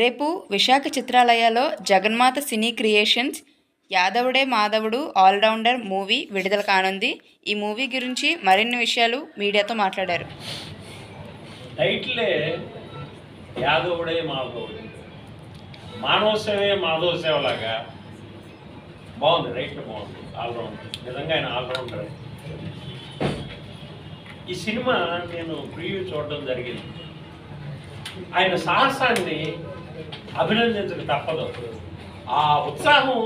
రేపు విశాఖ చిత్రాలయాలో జగన్మాత సినీ క్రియేషన్స్ యాదవుడే మాధవుడు allrounder movie విడుదల కానుంది. ఈ మూవీ గురించి మరిన్ని విషయాలు మీడియాతో మాట్లాడారు. టైటిలే యాదవుడే మాధవుడు. మానవ సేవే మాధవ సేవలాగా బాగుంది రైట్ బాగుంది ఆల్రౌండర్. నిజంగా ఆయన ఆల్రౌండర్. ఈ సినిమా నేను ప్రివ్యూ చూడడం జరిగింది. ఆయన సాహసాన్ని అభినందించక తప్పదు ఆ ఉత్సాహం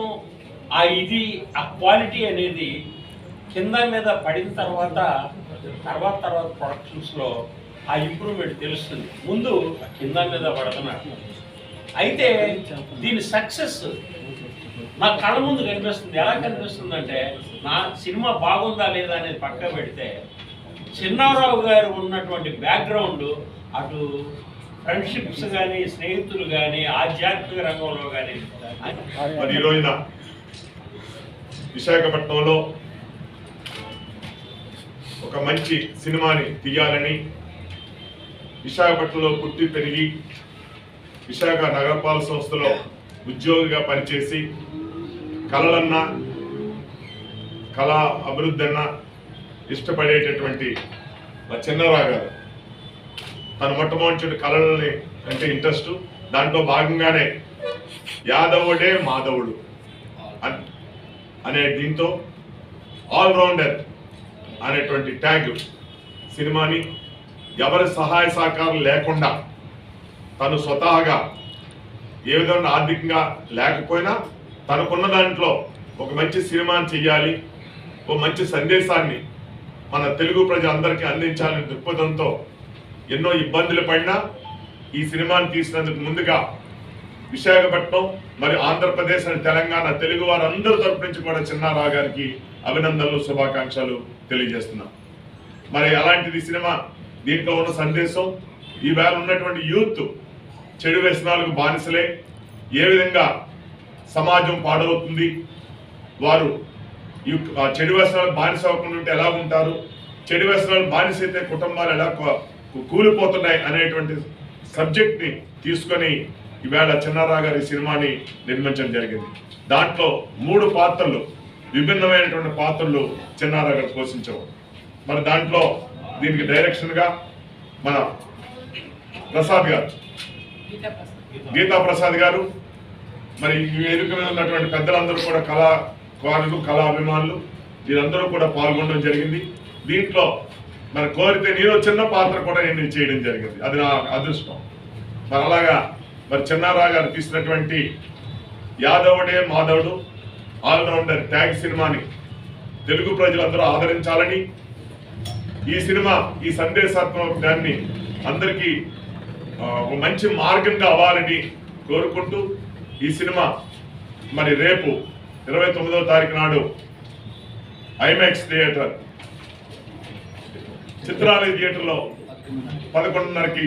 ఆ ఇది ఆ క్వాలిటీ అనేది కింద మీద పడిన తర్వాత తర్వాత తర్వాత ప్రొడక్షన్స్లో ఆ ఇంప్రూవ్మెంట్ తెలుస్తుంది. ముందు ఆ కింద మీద పడుతున్నాడు అయితే దీని సక్సెస్ నా కళ్ళ ముందు కనిపిస్తుంది. ఎలా కనిపిస్తుందంటే నా సినిమా బాగుందా లేదా అనేది పక్క పెడితే చిన్నారావు గారు ఉన్నటువంటి బ్యాక్గ్రౌండ్ అటు ఫ్రెండ్షిప్స్ కానీ స్నేహితులు కానీ ఆధ్యాత్మిక రంగంలో కానీ మరి ఈ రోజున విశాఖపట్నంలో ఒక మంచి సినిమాని తీయాలని విశాఖపట్నంలో పుట్టి పెరిగి విశాఖ నగరపాలక సంస్థలో ఉద్యోగిగా పనిచేసి కళలన్నా కళా అభివృద్ధి అన్నా ఇష్టపడేటటువంటి మా చిన్నరావు గారు. తన మొట్టమొదటి కళలని అంటే ఇంట్రెస్ట్ దాంట్లో భాగంగానే యాదవుడే మాధవుడు అన్- అనే దీంతో ఆల్రౌండర్ అనేటువంటి ట్యాగ్ సినిమాని ఎవరి సహాయ సహకారం లేకుండా తను స్వతహాగా ఏ విధంగా ఆర్థికంగా లేకపోయినా తనకున్న దాంట్లో ఒక మంచి సినిమాని చెయ్యాలి ఒక మంచి సందేశాన్ని మన తెలుగు ప్రజలందరికీ అందించాలనే దృక్పథంతో ఎన్నో ఇబ్బందులు పడినా ఈ సినిమాని తీసినందుకు ముందుగా విశాఖపట్నం మరి ఆంధ్రప్రదేశ్ and తెలంగాణ తెలుగు వారందరి తరపు నుంచి కూడా చిన్నారావు గారికి అభినందనలు శుభాకాంక్షలు తెలియజేస్తున్నాం. మరి అలాంటిది సినిమా దీంట్లో ఉన్న సందేశం ఈవేళ ఉన్నటువంటి యూత్ చెడు వ్యసనాలకు బానిసలే ఏ విధంగా సమాజం పాడవుతుంది వారు ఈ ఆ చెడు వ్యసనాలకు బానిస అవ్వకుండా ఉంటే ఎలా ఉంటారు చెడు వ్యసనాలు బానిస అయితే కుటుంబాలు ఎలా కూలిపోతున్నాయి అనేటువంటి సబ్జెక్ట్ని తీసుకొని ఈవేళ చిన్నారా గారి సినిమాని నిర్మించడం జరిగింది. దాంట్లో మూడు పాత్రలు విభిన్నమైనటువంటి పాత్రలు చిన్నారా గారు పోషించవు మరి దాంట్లో దీనికి డైరెక్షన్గా మన ప్రసాద్ గారు. గీతా ప్రసాద్ గారు. మరి ఈ మీద ఉన్నటువంటి పెద్దలందరూ కూడా కళాకారులు కళా అభిమానులు వీరందరూ కూడా పాల్గొనడం జరిగింది. దీంట్లో మరి కోరితే నేను చిన్న పాత్ర కూడా నేను చేయడం జరిగింది. అది నా అదృష్టం. మరి అలాగా మరి చిన్నారా గారు తీసినటువంటి యాదవుడే మాధవుడు ఆల్రౌండర్ ట్యాగ్ సినిమాని తెలుగు ప్రజలందరూ ఆదరించాలని ఈ సినిమా ఈ సందేశాత్మక దాన్ని అందరికీ ఒక మంచి మార్గంగా అవ్వాలని కోరుకుంటూ ఈ సినిమా మరి రేపు ఇరవై తొమ్మిదవ తారీఖు నాడు ఐమాక్స్ థియేటర్ చిత్రాలయ థియేటర్లో పదకొండున్నరకి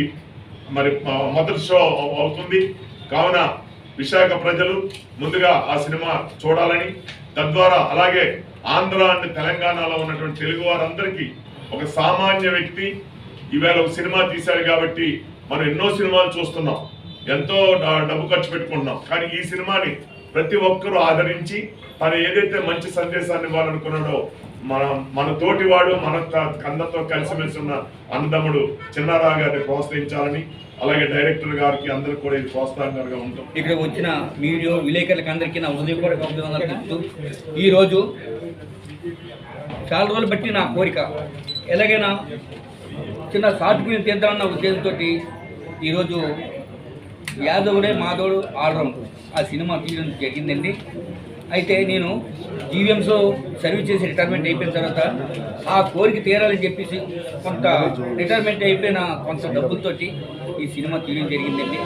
మరి మొదటి షో అవుతుంది. కావున విశాఖ ప్రజలు ముందుగా ఆ సినిమా చూడాలని తద్వారా అలాగే ఆంధ్ర అండ్ తెలంగాణలో ఉన్నటువంటి తెలుగు వారందరికీ ఒక సామాన్య వ్యక్తి ఈవేళ ఒక సినిమా తీశారు కాబట్టి మనం ఎన్నో సినిమాలు చూస్తున్నాం. ఎంతో డబ్బు ఖర్చు పెట్టుకుంటున్నాం. కానీ ఈ సినిమాని ప్రతి ఒక్కరూ ఆదరించి తను ఏదైతే మంచి సందేశాన్ని ఇవ్వాలనుకున్నాడో మన మన తోటివాడు మన త- కందతో కలిసిమెలిసి ఉన్న అన్నదమ్ముడు చిన్నారావు గారిని ప్రోత్సహించాలని అలాగే డైరెక్టర్ గారికి అందరూ కూడా ఇది ప్రోత్సాహకరంగా ఉంటాం. ఇక్కడ వచ్చిన మీడియా విలేకరులకు అందరికీ నా హృదయపూర్వక అభినందనలు తెలుపుతూ ఈరోజు చాలా రోజులు బట్టి నా కోరిక ఎలాగైనా చిన్న సాటుకుని తీద్దామన్న ఉద్దేశంతో ఈరోజు యాదవుడే మాధవుడు ఆడడం ఆ సినిమా తీయడం జరిగిందండి. అయితే నేను జీవీఎంస్లో సర్వీస్ చేసి రిటైర్మెంట్ అయిపోయిన తర్వాత ఆ కోరిక తీరాలని చెప్పేసి కొంత రిటైర్మెంట్ అయిపోయిన కొంత డబ్బులతోటి ఈ సినిమా తీయడం జరిగిందండి.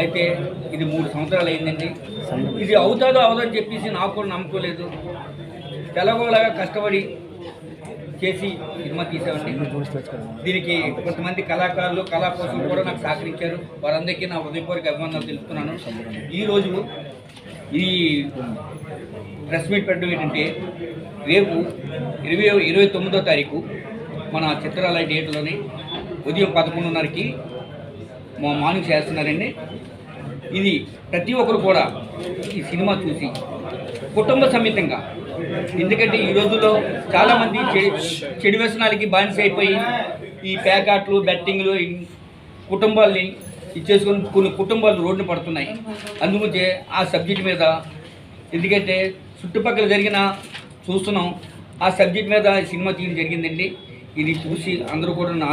అయితే ఇది మూడు సంవత్సరాలు అయిందండి. ఇది అవుతాదో అవదని చెప్పేసి నాకు కూడా నమ్ముకోలేదు తెలగోలాగా కష్టపడి చేసి సినిమా తీసామండి. దీనికి కొంతమంది కళాకారులు కళా కోసం కూడా నాకు సహకరించారు. వారందరికీ నా హృదయపూర్వక అభిమానాలు తెలుపుతున్నాను. ఈరోజు ఈ ప్రెస్ మీట్ పెట్టడం ఏంటంటే రేపు ఇరవై ఇరవై తొమ్మిదో తారీఖు మన చిత్రాలయ డేట్లోని ఉదయం పదకొండున్నరకి మా మార్నింగ్ చేస్తున్నారండి. ఇది ప్రతి ఒక్కరు కూడా ఈ సినిమా చూసి కుటుంబ సమేతంగా. ఎందుకంటే ఈ రోజుల్లో చాలామంది చెడు చెడు వ్యసనాలకి బానిస అయిపోయి ఈ ప్యాకాట్లు బెట్టింగ్లు కుటుంబాల్ని ఇచ్చేసుకొని కొన్ని కుటుంబాలు రోడ్డు పడుతున్నాయి. అందుగురించి ఆ సబ్జెక్ట్ మీద ఎందుకంటే చుట్టుపక్కల జరిగిన చూస్తున్నాం. ఆ సబ్జెక్ట్ మీద సినిమా తీయడం జరిగిందండి. ఇది చూసి అందరూ కూడా నన్ను